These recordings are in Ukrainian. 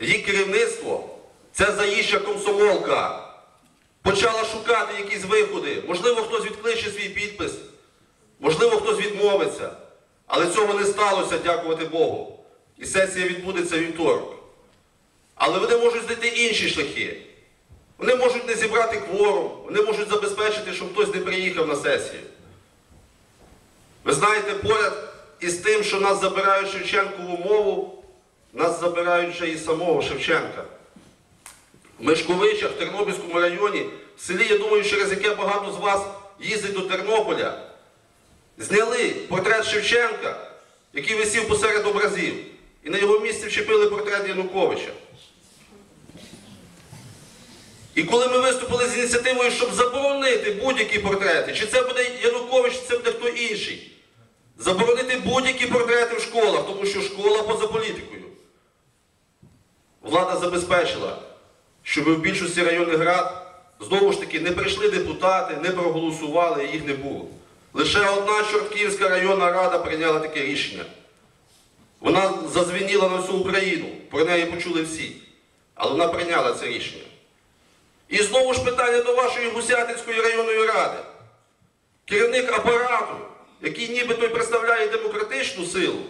її керівництво, це заїжджа комсомолка. Почала шукати якісь виходи. Можливо, хтось відкличе свій підпис, можливо, хтось відмовиться. Але цього не сталося, дякувати Богу. І сесія відбудеться вівторок. Але вони можуть знайти інші шляхи. Вони можуть не зібрати кворум, вони можуть забезпечити, щоб хтось не приїхав на сесію. Ви знаєте, поряд із тим, що нас забирають Шевченкову мову, нас забирають вже і самого Шевченка. В Мешковичах, в Тернопільському районі, в селі, я думаю, через яке багато з вас їздить до Тернополя, зняли портрет Шевченка, який висів посеред образів, і на його місці вчепили портрет Януковича. І коли ми виступили з ініціативою, щоб заборонити будь-які портрети, чи це буде Янукович, чи це буде хто інший, заборонити будь-які портрети в школах, тому що школа поза політикою. Влада забезпечила, щоб в більшості районних рад знову ж таки не прийшли депутати, не проголосували, їх не було. Лише одна Чортківська районна рада прийняла таке рішення. Вона зазвеніла на всю Україну, про неї почули всі. Але вона прийняла це рішення. І знову ж питання до вашої Гусятинської районної ради. Керівник апарату, який нібито й представляє демократичну силу,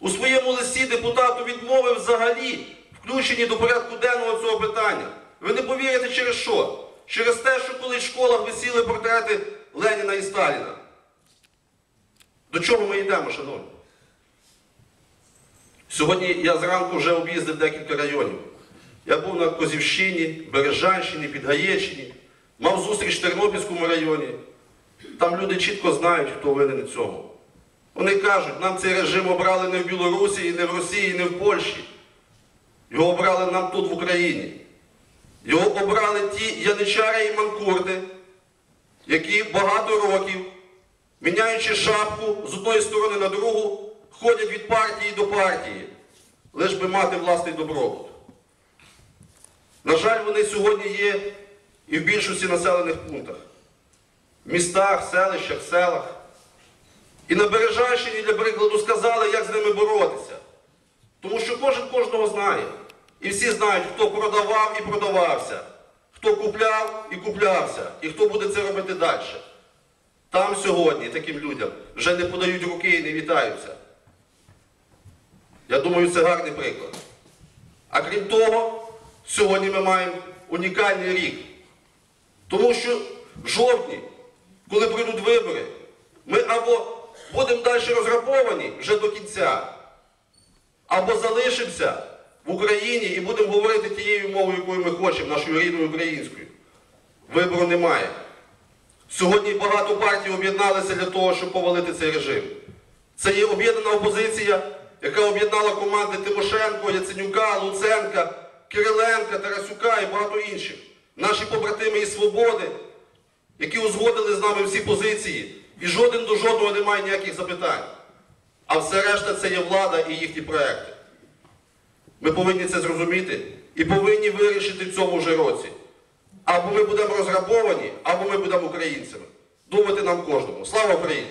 у своєму листі депутату відмовив взагалі включені до порядку денного цього питання. Ви не повірите через що? Через те, що колись в школах висіли портрети Леніна і Сталіна. До чого ми йдемо, шановні? Сьогодні я зранку вже об'їздив декілька районів. Я був на Козівщині, Бережанщині, Підгаєчині, мав зустріч в Тернопільському районі. Там люди чітко знають, хто винен в цьому. Вони кажуть, нам цей режим обрали не в Білорусі, не в Росії, не в Польщі. Його обрали нам тут, в Україні. Його обрали ті яничари і манкурти, які багато років, міняючи шапку з одної сторони на другу, ходять від партії до партії, лиш би мати власний добробут. На жаль, вони сьогодні є і в більшості населених пунктах. В містах, селищах, селах. І на Бережанщині, для прикладу, сказали, як з ними боротися. Тому що кожен кожного знає. І всі знають, хто продавав і продавався, хто купляв і куплявся, і хто буде це робити далі. Там сьогодні таким людям вже не подають руки і не вітаються. Я думаю, це гарний приклад. А крім того, сьогодні ми маємо унікальний рік. Тому що в жовтні, коли прийдуть вибори, ми або будемо далі розграбовані вже до кінця, або залишимося в Україні і будемо говорити тією мовою, якою ми хочемо, нашою рідною українською. Вибору немає. Сьогодні багато партій об'єдналися для того, щоб повалити цей режим. Це є об'єднана опозиція, яка об'єднала команди Тимошенко, Яценюка, Луценка, Кириленка, Тарасюка і багато інших. Наші побратими із свободи, які узгодили з нами всі позиції, і жоден до жодного не має ніяких запитань. А все решта це є влада і їхні проекти. Ми повинні це зрозуміти і повинні вирішити в цьому ж році. Або ми будемо розграбовані, або ми будемо українцями. Думати нам кожному. Слава Україні!